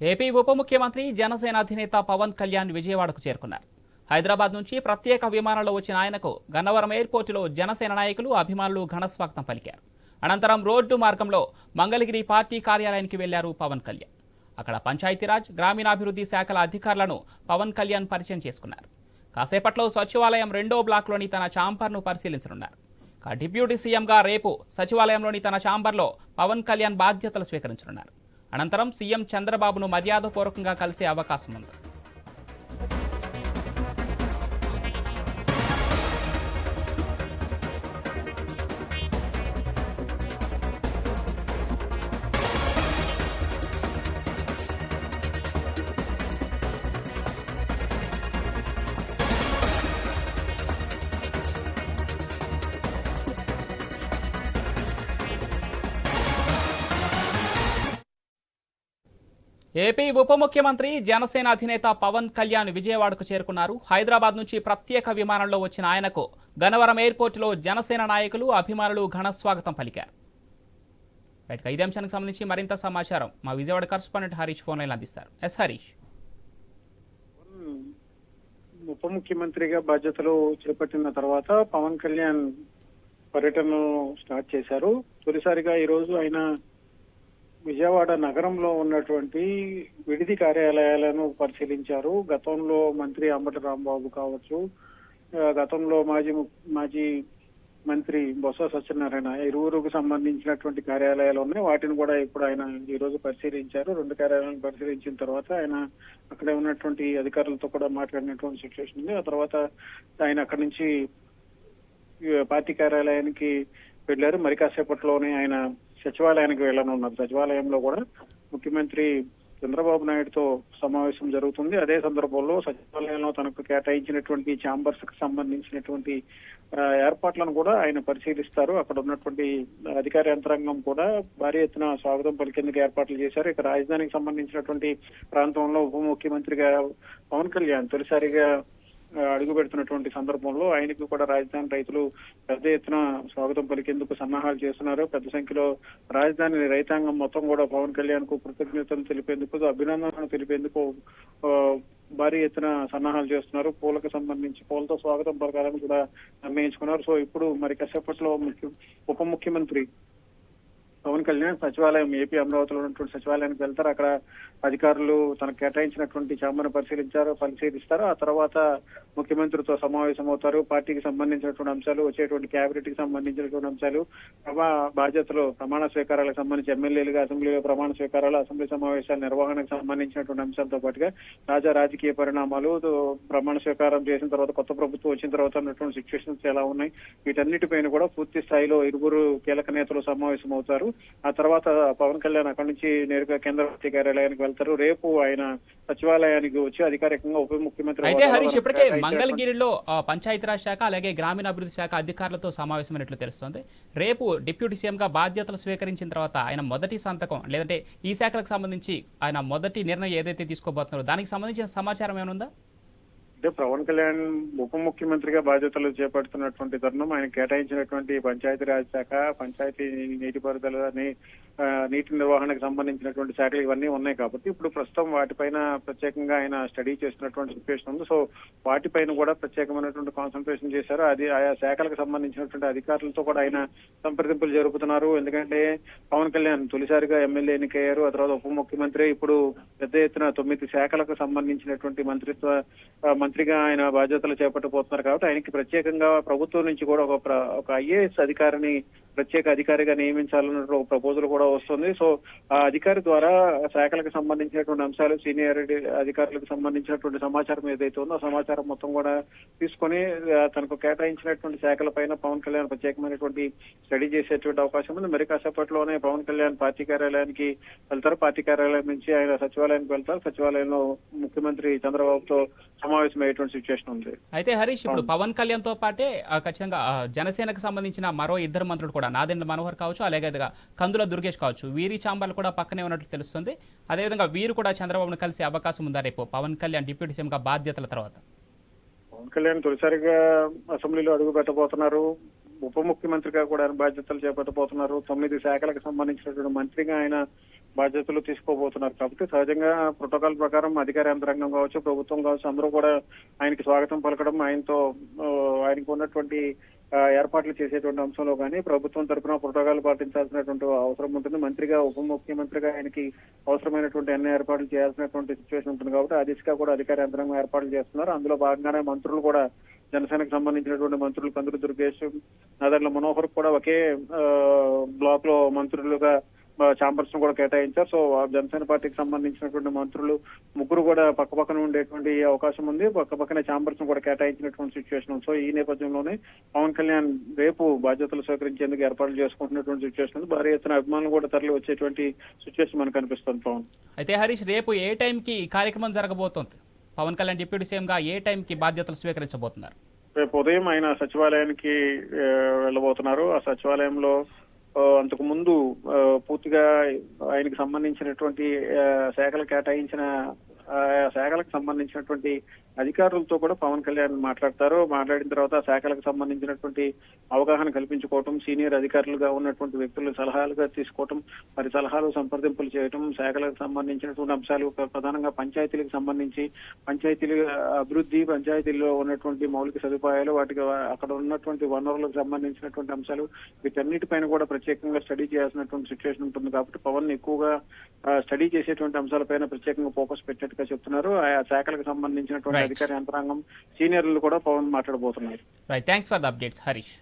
AP ఉప ముఖ్యమంత్రి జనసేన అధినేత పవన్ కళ్యాణ్ విజయవాడకు చేరుకున్నారు. హైదరాబాద్ నుంచి ప్రత్యేక విమానంలో వచ్చిన ఆయనకు గన్నవరం ఎయిర్పోర్టులో జనసేన నాయకులు అభిమానులు ఘనస్వాగతం పలికారు. అనంతరం రోడ్డు మార్గంలో మంగళగిరి పార్టీ కార్యాలయానికి వెళ్ళారు పవన్ కళ్యాణ్. అక్కడ పంచాయతీరాజ్ గ్రామీణాభివృద్ధి శాఖల అధికారులను పవన్ కళ్యాణ్ పరిచయం చేసుకున్నారు. కాసేపట్లో సచివాలయం రెండో బ్లాక్లోని తన ఛాంబర్ను పరిశీలించనున్నారు. డిప్యూటీ సీఎంగా రేపు సచివాలయంలోని తన ఛాంబర్లో పవన్ కళ్యాణ్ బాధ్యతలు స్వీకరించనున్నారు. అనంతరం సీఎం చంద్రబాబును మర్యాదపూర్వకంగా కలిసే అవకాశం ఉంది ఏపీ ఉప ముఖ్యమంత్రి జనసేన అధినేత పవన్ కళ్యాణ్ విజయవాడకు చేరుకున్నారు. హైదరాబాద్ నుంచి ప్రత్యేక విమానంలో వచ్చిన ఆయనకు గన్నవరం ఎయిర్పోర్టులో జనసేన నాయకులు అభిమానులు ఘన స్వాగతం పలికారు. రైట్ ఇదే అంశానికి సంబంధించి మరింత సమాచారం మా Vijayawada correspondent Harish phone line అందిస్తారు. ఎస్ హరీష్. ఉప ముఖ్యమంత్రిగా బాధ్యతలు చేపట్టిన తర్వాత పవన్ కళ్యాణ్ పర్యటనను స్టార్ట్ చేశారు. తొలిసారిగా ఈ రోజు ఆయన విజయవాడ నగరంలో ఉన్నటువంటి విడిది కార్యాలయాలను పరిశీలించారు. గతంలో మంత్రి అంబటి రాంబాబు కావచ్చు గతంలో మాజీ మాజీ మంత్రి బొత్స సత్యనారాయణ ఇరువురుకు సంబంధించినటువంటి కార్యాలయాలు ఉన్నాయి. వాటిని కూడా ఇప్పుడు ఆయన ఈ రోజు పరిశీలించారు. రెండు కార్యాలయాలను పరిశీలించిన తర్వాత ఆయన అక్కడే ఉన్నటువంటి అధికారులతో కూడా మాట్లాడినటువంటి సిచ్యువేషన్ ఉంది. ఆ తర్వాత ఆయన అక్కడి నుంచి పార్టీ కార్యాలయానికి వెళ్ళారు. మరి కాసేపట్లోనే ఆయన సచివాలయానికి వెళ్ళనున్నారు సచివాలయంలో కూడా ముఖ్యమంత్రి చంద్రబాబు నాయుడుతో సమావేశం జరుగుతుంది. అదే సందర్భంలో సచివాలయంలో తనకు కేటాయించినటువంటి ఛాంబర్స్కి సంబంధించినటువంటి ఏర్పాట్లను కూడా ఆయన పరిశీలిస్తారు. అక్కడ ఉన్నటువంటి అధికార యంత్రాంగం కూడా భారీ ఎత్తున స్వాగతం పలికేందుకు ఏర్పాట్లు చేశారు. ఇక రాజధానికి సంబంధించినటువంటి ప్రాంతంలో ఉప ముఖ్యమంత్రిగా పవన్ కళ్యాణ్ తొలిసారిగా అడుగు పెడుతున్నటువంటి సందర్భంలో ఆయనకు కూడా రాజధాని రైతులు పెద్ద ఎత్తున స్వాగతం పలికేందుకు సన్నాహాలు చేస్తున్నారు. పెద్ద సంఖ్యలో రాజధాని రైతాంగం మొత్తం కూడా పవన్ కళ్యాణ్కు కృతజ్ఞతలు తెలిపేందుకు అభినందనలు తెలిపేందుకు భారీ ఎత్తున సన్నాహాలు చేస్తున్నారు. పూలకు సంబంధించి పూలతో స్వాగతం పలకాలని కూడా నిర్ణయించుకున్నారు. సో ఇప్పుడు మరి కాసేపట్లో ముఖ్య ఉప ముఖ్యమంత్రి పవన్ కళ్యాణ్ సచివాలయం ఏపీ అమరావతిలో ఉన్నటువంటి సచివాలయానికి వెళ్తారు. అక్కడ అధికారులు తనకు కేటాయించినటువంటి చాంబర్ను పరిశీలించారు పరిశీలిస్తారు. ఆ తర్వాత ముఖ్యమంత్రితో సమావేశం అవుతారు పార్టీకి సంబంధించినటువంటి అంశాలు వచ్చేటువంటి క్యాబినెట్కి సంబంధించినటువంటి అంశాలు ప్రభా బాధ్యతలు ప్రమాణ స్వీకారాలకు సంబంధించి ఎమ్మెల్యేలుగా అసెంబ్లీలో ప్రమాణ స్వీకారాలు అసెంబ్లీ సమావేశాల నిర్వహణకు సంబంధించినటువంటి అంశాలతో పాటుగా తాజా రాజకీయ పరిణామాలు ప్రమాణ స్వీకారం చేసిన తర్వాత కొత్త ప్రభుత్వం వచ్చిన తర్వాత ఉన్నటువంటి సిచ్యువేషన్స్ ఎలా ఉన్నాయి? వీటన్నిటిపైన కూడా పూర్తి స్థాయిలో ఇరువురు కీలక నేతలు సమావేశం అవుతారు ఆ తర్వాత పవన్ కళ్యాణ్ అక్కడి నుంచి నేరుగా కేంద్ర కార్యాలయానికి వెళ్తారు. రేపు ఆయన సచివాలయానికి వచ్చి అధికారికంగా ఉప ముఖ్యమంత్రి అయితే హరీష్ ఇప్పటికే మంగళగిరిలో పంచాయతీరాజ్ శాఖ అలాగే గ్రామీణాభివృద్ధి శాఖ అధికారులతో సమావేశమైనట్లు తెలుస్తోంది. రేపు డిప్యూటీ సీఎంగా బాధ్యతలు స్వీకరించిన తర్వాత ఆయన మొదటి సంతకం లేదంటే ఈ శాఖలకు సంబంధించి ఆయన మొదటి నిర్ణయం ఏదైతే తీసుకోబోతున్నారో దానికి సంబంధించిన సమాచారం ఏమైనా అయితే పవన్ కళ్యాణ్ ఉప ముఖ్యమంత్రిగా బాధ్యతలు చేపడుతున్నటువంటి తరుణం ఆయన కేటాయించినటువంటి పంచాయతీరాజ్ శాఖ పంచాయతీ నీటిపారుదలని నీటి నిర్వహణకు సంబంధించినటువంటి శాఖలు ఇవన్నీ ఉన్నాయి కాబట్టి ఇప్పుడు ప్రస్తుతం వాటిపైన ప్రత్యేకంగా ఆయన స్టడీ చేస్తున్నటువంటి సిచ్యువేషన్ ఉంది. సో వాటిపైన కూడా ప్రత్యేకమైనటువంటి కాన్సన్ట్రేషన్ చేశారు. అది ఆయా శాఖలకు సంబంధించినటువంటి అధికారులతో కూడా ఆయన సంప్రదింపులు జరుపుతున్నారు. ఎందుకంటే పవన్ కళ్యాణ్ తొలిసారిగా ఎమ్మెల్యే ఎన్నికయ్యారు. ఆ తర్వాత ఉప ముఖ్యమంత్రి ఇప్పుడు పెద్ద ఎత్తున తొమ్మిది శాఖలకు సంబంధించినటువంటి మంత్రిత్వ మంత్రిగా ఆయన బాధ్యతలు చేపట్టబోతున్నారు కాబట్టి ఆయనకి ప్రత్యేకంగా ప్రభుత్వం నుంచి కూడా ఒక ప్ర- ఒక ఐఏఎస్ అధికారిని ప్రత్యేక అధికారిగా నియమించాలన్న ఒక ప్రపోజల్ కూడా వస్తుంది. సో ఆ అధికారి ద్వారా శాఖలకు సంబంధించినటువంటి అంశాలు సీనియర్ అధికారులకు సంబంధించినటువంటి సమాచారం ఏదైతే ఉందో ఆ సమాచారం మొత్తం కూడా తీసుకొని తనకు కేటాయించినటువంటి శాఖల పైన పవన్ కళ్యాణ్ ప్రత్యేకమైనటువంటి స్టడీ చేసేటువంటి అవకాశం ఉంది. మరి కాసేపట్లోనే పవన్ కళ్యాణ్ పార్టీ కార్యాలయానికి వెళ్తారు. పార్టీ కార్యాలయం నుంచి ఆయన సచివాలయానికి వెళ్తారు. సచివాలయంలో ముఖ్యమంత్రి చంద్రబాబుతో సమావేశం అయ్యేటువంటి సిచ్యువేషన్ ఉంది. అయితే హరీష్ ఇప్పుడు పవన్ కళ్యాణ్తో పాటే ఖచ్చితంగా జనసేనకు సంబంధించిన మరో ఇద్దరు మంత్రులు కూడా నాదెండ్ల మనోహర్ కావచ్చు అలాగేదిగా కందుల దుర్గేష్ కావచ్చు. వీరి చాంబర్లు కూడా పక్కనే ఉన్నట్లు తెలుస్తుంది. అదేవిధంగా వీరు కూడా చంద్రబాబును కలిసే అవకాశం ఉందా రేపు? పవన్ కళ్యాణ్ డిప్యూటీ సీఎంగా బాధ్యతల తర్వాత. పవన్ కళ్యాణ్ తొలిసారిగా అసెంబ్లీలో అడుగు పెట్టబోతున్నారు. ఉప ముఖ్యమంత్రిగా కూడా ఆయన బాధ్యతలు చేపట్టబోతున్నారు. తొమ్మిది శాఖలకు సంబంధించినటువంటి మంత్రిగా ఆయన బాధ్యతలు తీసుకోబోతున్నారు. కాబట్టి సహజంగా ప్రోటోకాల్ ప్రకారం అధికార యంత్రాంగం కావచ్చు ప్రభుత్వం కావచ్చు అందరూ కూడా ఆయనకి స్వాగతం పలకడం ఆయనతో ఆయనకు ఉన్నటువంటి ఏర్పాట్లు చేసేటువంటి అంశంలో కానీ ప్రభుత్వం తరపున ప్రోటోకాల్ పాటించాల్సినటువంటి అవసరం ఉంటుంది. మంత్రిగా ఉప ముఖ్యమంత్రిగా ఆయనకి అవసరమైనటువంటి అన్ని ఏర్పాట్లు చేయాల్సినటువంటి సిచ్యువేషన్ ఉంటుంది కాబట్టి ఆ దిశగా కూడా అధికార యంత్రాంగం ఏర్పాట్లు చేస్తున్నారు. అందులో భాగంగానే మంత్రులు కూడా జనసేనకు సంబంధించినటువంటి మంత్రులు కందులు దుర్గేష్ నదర్ల మనోహర్ కూడా ఒకే బ్లాక్లో మంత్రులుగా ఛాంబర్స్ను కూడా కేటాయించారు. సో ఆ జనసేన పార్టీకి సంబంధించినటువంటి మంత్రులు ముగ్గురు కూడా పక్క పక్కన ఉండేటువంటి అవకాశం ఉంది. పక్క పక్కనే ఛాంబర్స్ను కూడా కేటాయించినటువంటి సిచ్యువేషన్ సో ఈ నేపథ్యంలోనే పవన్ కళ్యాణ్ రేపు బాధ్యతలు స్వీకరించేందుకు ఏర్పాట్లు చేసుకుంటున్నటువంటి సిచ్యువేషన్ ఉంది. భారీ ఎత్తున అభిమానులు కూడా తరలి వచ్చేటువంటి సిచ్యువేషన్ మనకు కనిపిస్తుంది పవన్. అయితే హరీష్ రేపు ఏ టైంకి ఈ కార్యక్రమం జరగబోతోంది? పవన్ కళ్యాణ్ డిప్యూటీ సీఎంగా ఏ టైంకి బాధ్యతలు స్వీకరించబోతున్నారు? రేపు ఉదయం ఆయన సచివాలయానికి వెళ్ళబోతున్నారు. ఆ సచివాలయంలో అంతకు ముందు ఆ, పూర్తిగా ఆయనకు సంబంధించినటువంటి ఆ, శాఖలు కేటాయించిన శాఖలకు సంబంధించినటువంటి అధికారులతో కూడా పవన్ కళ్యాణ్ మాట్లాడతారు. మాట్లాడిన తర్వాత శాఖలకు సంబంధించినటువంటి అవగాహన కల్పించుకోవటం సీనియర్ అధికారులుగా ఉన్నటువంటి వ్యక్తులు సలహాలుగా తీసుకోవటం వారి సలహాలు సంప్రదింపులు చేయటం శాఖలకు సంబంధించినటువంటి అంశాలు ప్రధానంగా పంచాయతీలకు సంబంధించి పంచాయతీల అభివృద్ధి పంచాయతీల్లో ఉన్నటువంటి మౌలిక సదుపాయాలు వాటికి అక్కడ ఉన్నటువంటి వనరులకు సంబంధించినటువంటి అంశాలు వీటన్నిటిపైన కూడా ప్రత్యేకంగా స్టడీ చేయాల్సినటువంటి సిచ్యువేషన్ ఉంటుంది కాబట్టి పవన్ ఎక్కువగా స్టడీ చేసేటువంటి అంశాలపైన ప్రత్యేకంగా ఫోకస్ పెట్టినట్టుగా చెప్తున్నారు. ఆ శాఖలకు సంబంధించినటువంటి. అధికార యంత్రాంగం సీనియర్లు కూడా Pawan మాట్లాడబోతున్నారు. Right thanks for the updates Harish